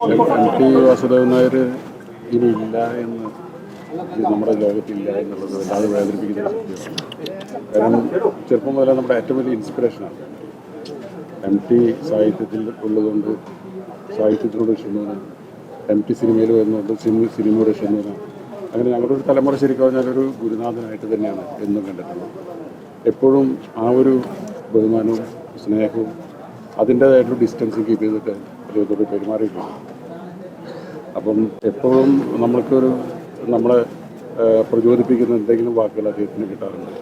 M P Vasudevan Nair ഇനിയില്ല എന്ന് നമ്മുടെ ലോകത്തില്ല എന്നുള്ളത് വല്ലാതെ വേദനിപ്പിക്കുന്ന സത്യമാണ്. കാരണം ചെറുപ്പം മുതലേ നമ്മുടെ ഏറ്റവും വലിയ ഇൻസ്പിറേഷനാണ് എം ടി സാഹിത്യത്തിൽ ഉള്ളതുകൊണ്ട് സാഹിത്യത്തിനോട് ഇഷ്ടമാണ് എം ടി സിനിമയിൽ വരുന്നുണ്ട് സിനിമ സിനിമയോട് ഇഷ്ടമാണ് അങ്ങനെ ഞങ്ങളുടെ ഒരു തലമുറ ശരിക്കും പറഞ്ഞാൽ ഒരു ഗുരുനാഥനായിട്ട് തന്നെയാണ് എന്നും കണ്ടിട്ടുള്ളത്. എപ്പോഴും ആ ഒരു ബഹുമാനവും സ്നേഹവും അതിന്റേതായിട്ടുള്ള ഡിസ്റ്റൻസ് കീപ്പ് ചെയ്തിട്ട് അദ്ദേഹത്തോട് പെരുമാറിയിട്ടുണ്ട്. അപ്പം എപ്പോഴും നമ്മൾക്കൊരു നമ്മളെ പ്രചോദിപ്പിക്കുന്ന എന്തെങ്കിലും വാക്കുകൾ അദ്ദേഹത്തിന് കിട്ടാറുണ്ട്.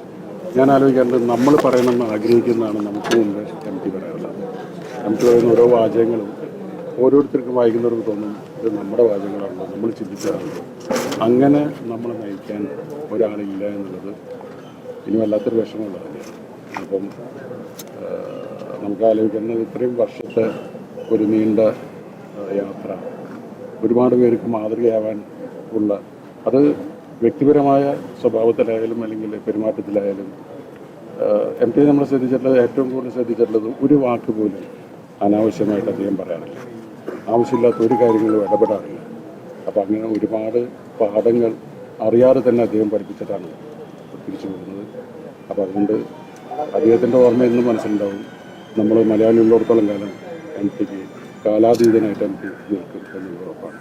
ഞാൻ ആലോചിക്കാറുണ്ട് നമ്മൾ പറയണമെന്ന് ആഗ്രഹിക്കുന്നതാണ് നമുക്ക് മുമ്പ് എം ടി പറയാനുള്ളത് എം ടി പറയുന്ന ഓരോ വാചകങ്ങളും ഓരോരുത്തർക്കും വായിക്കുന്നവർക്ക് തോന്നും ഇത് നമ്മുടെ വാചകങ്ങളാണല്ലോ നമ്മൾ ചിന്തിച്ചതാണല്ലോ അങ്ങനെ നമ്മളെ നയിക്കാൻ ഒരാളില്ല എന്നുള്ളത് ഇനി വല്ലാത്തൊരു വിഷമമുള്ള കാര്യമാണ്. അപ്പം നമുക്ക് ആലോചിക്കുന്നത് ഇത്രയും വർഷത്തെ ഒരു നീണ്ട യാത്ര ഒരുപാട് പേർക്ക് മാതൃകയാവാൻ ഉള്ള അത് വ്യക്തിപരമായ സ്വഭാവത്തിലായാലും അല്ലെങ്കിൽ പെരുമാറ്റത്തിലായാലും എം ടി നമ്മൾ ശ്രദ്ധിച്ചിട്ടുള്ളത് ഏറ്റവും കൂടുതൽ ശ്രദ്ധിച്ചിട്ടുള്ളത് ഒരു വാക്ക് പോലും അനാവശ്യമായിട്ട് അദ്ദേഹം പറയാറില്ല. ആവശ്യമില്ലാത്ത ഒരു കാര്യങ്ങളും ഇടപെടാറില്ല. അപ്പോൾ അങ്ങനെ ഒരുപാട് പാഠങ്ങൾ അറിയാതെ തന്നെ അദ്ദേഹം പഠിപ്പിച്ചിട്ടാണ് തിരിച്ചു പോകുന്നത് അപ്പോൾ അതുകൊണ്ട് അദ്ദേഹത്തിന്റെ ഓർമ്മ എന്നും മനസ്സിലുണ്ടാവും. നമ്മൾ മലയാളികളിലോടത്തോളം കാലം എം ടിക്ക് കാലാതീതനായിട്ട് നമുക്ക് നിൽക്കും എന്നുള്ളത് ഉറപ്പാണ്.